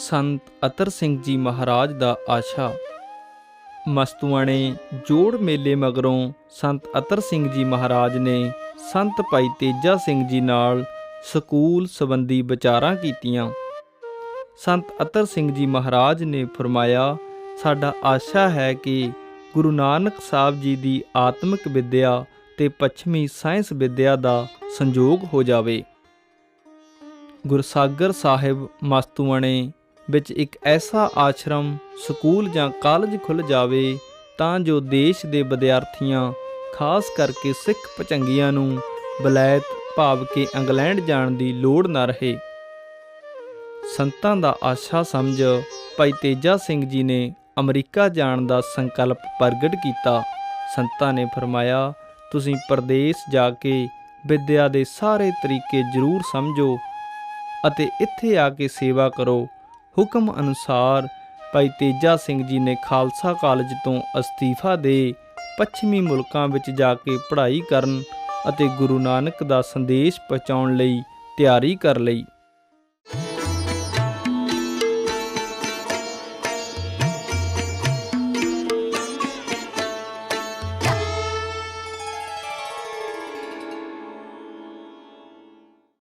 ਸੰਤ ਅਤਰ ਸਿੰਘ ਜੀ ਮਹਾਰਾਜ ਦਾ ਆਸ਼ਾ। ਮਸਤੂਆਣੇ ਜੋੜ ਮੇਲੇ ਮਗਰੋਂ ਸੰਤ ਅਤਰ ਸਿੰਘ ਜੀ ਮਹਾਰਾਜ ਨੇ ਸੰਤ ਭਾਈ ਤੇਜਾ ਸਿੰਘ ਜੀ ਨਾਲ ਸਕੂਲ ਸੰਬੰਧੀ ਵਿਚਾਰਾਂ ਕੀਤੀਆਂ। ਸੰਤ ਅਤਰ ਸਿੰਘ ਜੀ ਮਹਾਰਾਜ ਨੇ ਫਰਮਾਇਆ, ਸਾਡਾ ਆਸ਼ਾ ਹੈ ਕਿ ਗੁਰੂ ਨਾਨਕ ਸਾਹਿਬ ਜੀ ਦੀ ਆਤਮਿਕ ਵਿਦਿਆ ਤੇ ਪੱਛਮੀ ਸਾਇੰਸ ਵਿਦਿਆ ਦਾ ਸੰਯੋਗ ਹੋ ਜਾਵੇ। ਗੁਰਸਾਗਰ ਸਾਹਿਬ, ਮਸਤੂਆਣੇ ਵਿੱਚ ਇੱਕ ਐਸਾ ਆਸ਼ਰਮ, ਸਕੂਲ ਜਾਂ ਕਾਲਜ ਖੁੱਲ ਜਾਵੇ ਤਾਂ ਜੋ ਦੇਸ਼ ਦੇ ਵਿਦਿਆਰਥੀਆਂ, ਖਾਸ ਕਰਕੇ ਸਿੱਖ ਪਚੰਗੀਆਂ ਨੂੰ ਬਲੈਤ ਭਾਵ ਕਿ ਇੰਗਲੈਂਡ ਜਾਣ ਦੀ ਲੋੜ ਨਾ ਰਹੇ। ਸੰਤਾਂ ਦਾ ਆਸ਼ਾ ਸਮਝ ਭਾਈ ਤੇਜਾ ਸਿੰਘ ਜੀ ਨੇ ਅਮਰੀਕਾ ਜਾਣ ਦਾ ਸੰਕਲਪ ਪ੍ਰਗਟ ਕੀਤਾ। ਸੰਤਾਂ ਨੇ ਫਰਮਾਇਆ, ਤੁਸੀਂ ਪਰਦੇਸ ਜਾ ਕੇ ਵਿੱਦਿਆ ਦੇ ਸਾਰੇ ਤਰੀਕੇ ਜ਼ਰੂਰ ਸਮਝੋ ਅਤੇ ਇੱਥੇ ਆ ਕੇ ਸੇਵਾ ਕਰੋ। ਹੁਕਮ ਅਨੁਸਾਰ ਭਾਈ ਤੇਜਾ ਸਿੰਘ ਜੀ ਨੇ ਖਾਲਸਾ ਕਾਲਜ ਤੋਂ ਅਸਤੀਫਾ ਦੇ ਪੱਛਮੀ ਮੁਲਕਾਂ ਵਿੱਚ ਜਾ ਕੇ ਪੜ੍ਹਾਈ ਕਰਨ ਅਤੇ ਗੁਰੂ ਨਾਨਕ ਦਾ ਸੰਦੇਸ਼ ਪਹੁੰਚਾਉਣ ਲਈ ਤਿਆਰੀ ਕਰ ਲਈ।